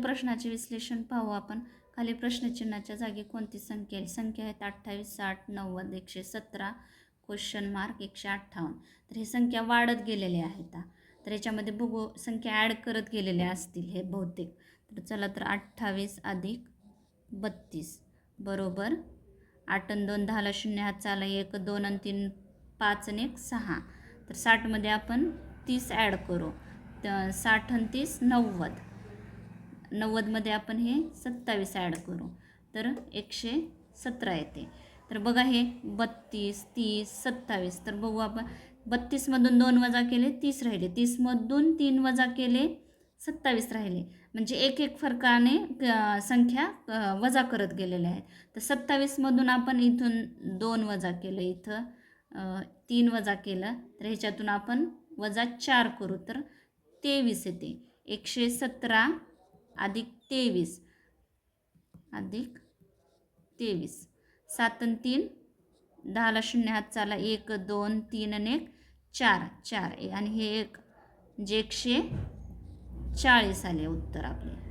प्रश्नाचे विश्लेषण पाहू आपण. खाली प्रश्नचिन्हाच्या जागी कोणती संख्या आहे? संख्या आहेत अठ्ठावीस साठ नव्वद एकशे सतरा क्वेश्चन मार्क एकशे अठ्ठावन्न. तर ही संख्या वाढत गेलेल्या आहेत. तर याच्यामध्ये बघू संख्या ॲड करत गेलेल्या असतील हे बहुतेक. तर चला तर अठ्ठावीस अधिक बत्तीस. बरोबर? आठ आणि दोन दहाला शून्य हात चाला एक दोन आणि तीन पाच आणि एक सहा. तर साठमध्ये आपण तीस ॲड करू. तर साठ आणि तीस नव्वद. नव्वदमध्ये आपण हे सत्तावीस ॲड करू. तर एकशे सतरा येते. तर बघा हे बत्तीस तीस सत्तावीस. तर बघू आपण बत्तीसमधून दोन वजा केले तीस राहिले. तीसमधून तीन वजा केले सत्तावीस राहिले. म्हणजे एक एक फरकाने संख्या वजा करत गेलेल्या आहेत. तर सत्तावीसमधून आपण इथून दोन वजा केलं इथं तीन वजा केलं तर ह्याच्यातून आपण वजा चार करू. तर तेवीस येते. एकशे सतरा अधिक तेवीस. अधिक तेवीस. सात आणि तीन दहाला शून्य हात चाला एक दोन तीन आणि एक चार. चार. आणि हे एक जे एकशे चाळीस आले उत्तर आपले.